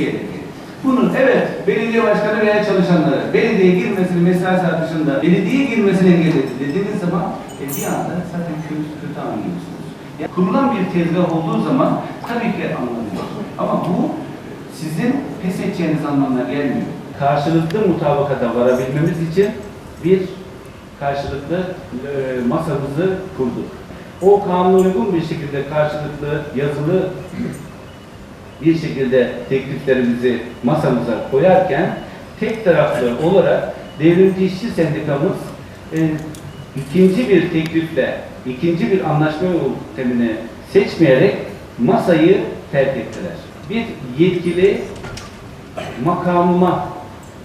gerekir. Bunun evet belediye başkanı veya çalışanları belediye girmesini mesai saat dışında girmesini engelledi dediğiniz zaman e, bir anda zaten kötü kötü anlıyorsunuz. Yani kurulan bir tezgah olduğu zaman tabii ki anlanıyor. Ama bu sizin pes edeceğiniz anlamına gelmiyor. Karşılıklı mutabakata varabilmemiz için bir karşılıklı e, masamızı kurduk. O kanuna uygun bir şekilde karşılıklı yazılı bir şekilde tekliflerimizi masamıza koyarken tek taraflı olarak Devrimci İşçi Sendikamız e, ikinci bir teklifle, ikinci bir anlaşma yöntemini seçmeyerek masayı terk ettiler. Bir yetkili makamıma,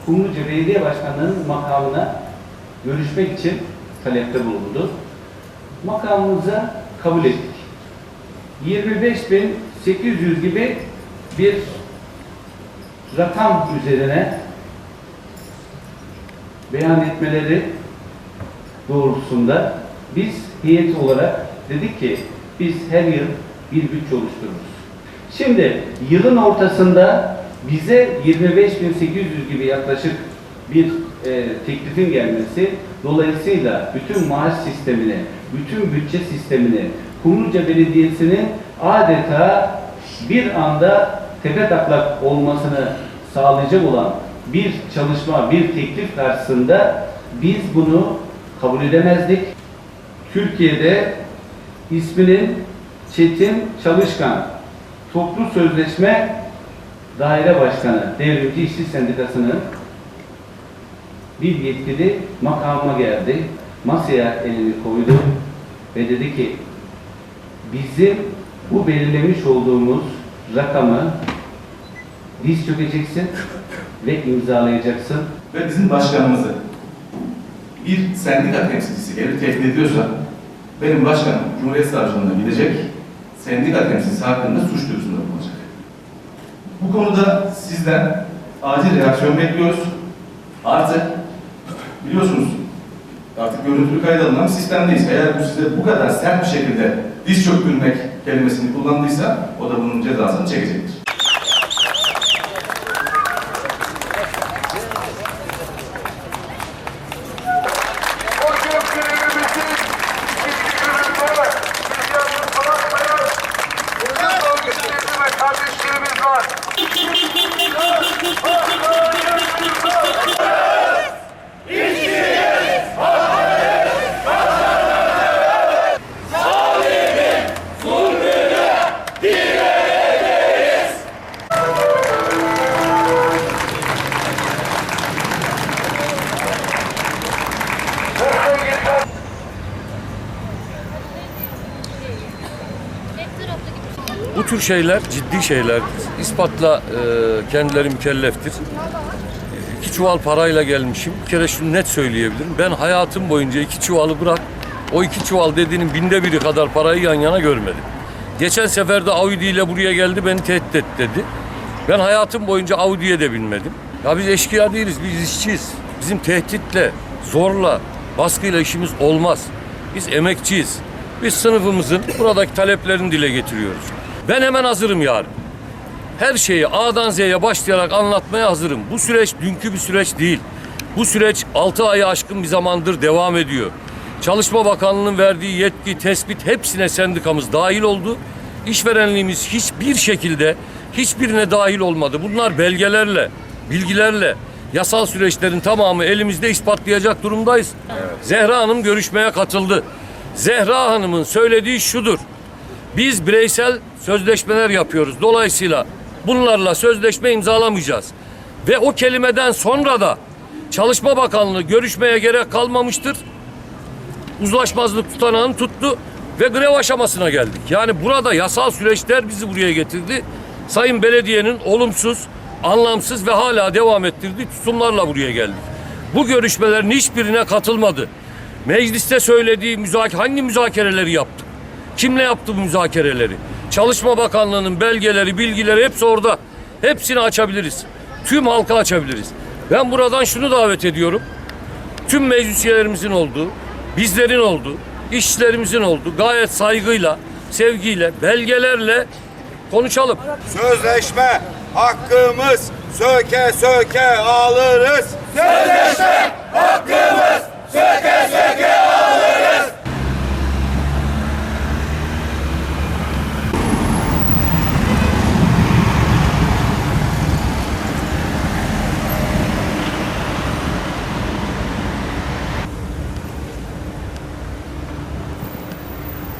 Kumluca Belediye Başkanlığı'nın makamına görüşmek için talepte bulundu. Makamımıza kabul ettik. 25.800 gibi bir rakam üzerine beyan etmeleri doğrultusunda biz heyet olarak dedik ki biz her yıl bir bütçe oluştururuz. Şimdi yılın ortasında bize 25.800 gibi yaklaşık bir e, teklifin gelmesi dolayısıyla bütün maaş sistemini, bütün bütçe sistemini Kumluca Belediyesi'nin adeta bir anda tepe taklak olmasını sağlayacak olan bir çalışma, bir teklif karşısında biz bunu kabul edemezdik. Türkiye'de isminin Çetin Çalışkan Toplu Sözleşme Daire Başkanı Devrimci İşçi Sendikası'nın bir yetkili makamıma geldi. Masaya elini koydu ve dedi ki bizim bu belirlemiş olduğumuz rakamı diz çökeceksin ve imzalayacaksın. ve bizim başkanımızı bir sendika temsilcisi gelip tehdit ediyorsa benim başkanım Cumhuriyet Savcılığına gidecek, sendika temsilcisi hakkında suç duyurusunda bulunacak. Bu konuda sizden acil reaksiyon bekliyoruz. Artık biliyorsunuz artık görüntülü kayıt alınan sistemdeyiz. Eğer bu size bu kadar sert bir şekilde diz çöktürmek kelimesini kullandıysa o da bunun cezasını çekecektir. Kardeşlerimiz var. Bu tür şeyler ciddi şeyler. İspatla e, kendileri mükelleftir. İki çuval parayla gelmişim. Bir kere şunu net söyleyebilirim. Ben hayatım boyunca iki çuvalı bırak, o iki çuval dediğinin binde biri kadar parayı yan yana görmedim. Geçen sefer de Audi ile buraya geldi beni tehdit et dedi. Ben hayatım boyunca Audi'ye de binmedim. Ya biz eşkıya değiliz, biz işçiyiz. Bizim tehditle, zorla, baskıyla işimiz olmaz. Biz emekçiyiz. Biz sınıfımızın buradaki taleplerini dile getiriyoruz. Ben hemen hazırım yarın. Her şeyi A'dan Z'ye başlayarak anlatmaya hazırım. Bu süreç dünkü bir süreç değil. Bu süreç 6 ayı aşkın bir zamandır devam ediyor. Çalışma Bakanlığı'nın verdiği yetki, tespit hepsine sendikamız dahil oldu. İşverenliğimiz hiçbir şekilde hiçbirine dahil olmadı. Bunlar belgelerle, bilgilerle, yasal süreçlerin tamamı elimizde ispatlayacak durumdayız. Zehra Hanım görüşmeye katıldı. Zehra Hanım'ın söylediği şudur. Biz bireysel sözleşmeler yapıyoruz. Dolayısıyla bunlarla sözleşme imzalamayacağız. Ve o kelimeden sonra da Çalışma Bakanlığı görüşmeye gerek kalmamıştır. Uzlaşmazlık tutanağını tuttu ve grev aşamasına geldik. Yani burada yasal süreçler bizi buraya getirdi. Sayın Belediye'nin olumsuz, anlamsız ve hala devam ettirdiği tutumlarla buraya geldik. Bu görüşmelerin hiçbirine katılmadı. Mecliste söylediği müzakere, hangi müzakereleri yaptık? Kimle yaptı bu müzakereleri? Çalışma Bakanlığı'nın belgeleri, bilgileri hepsi orada. Hepsini açabiliriz. Tüm halka açabiliriz. Ben buradan şunu davet ediyorum. Tüm meclis üyelerimizin olduğu, bizlerin olduğu, işçilerimizin olduğu gayet saygıyla, sevgiyle, belgelerle konuşalım. Sözleşme hakkımız söke söke alırız. Sözleşmek hakkımız.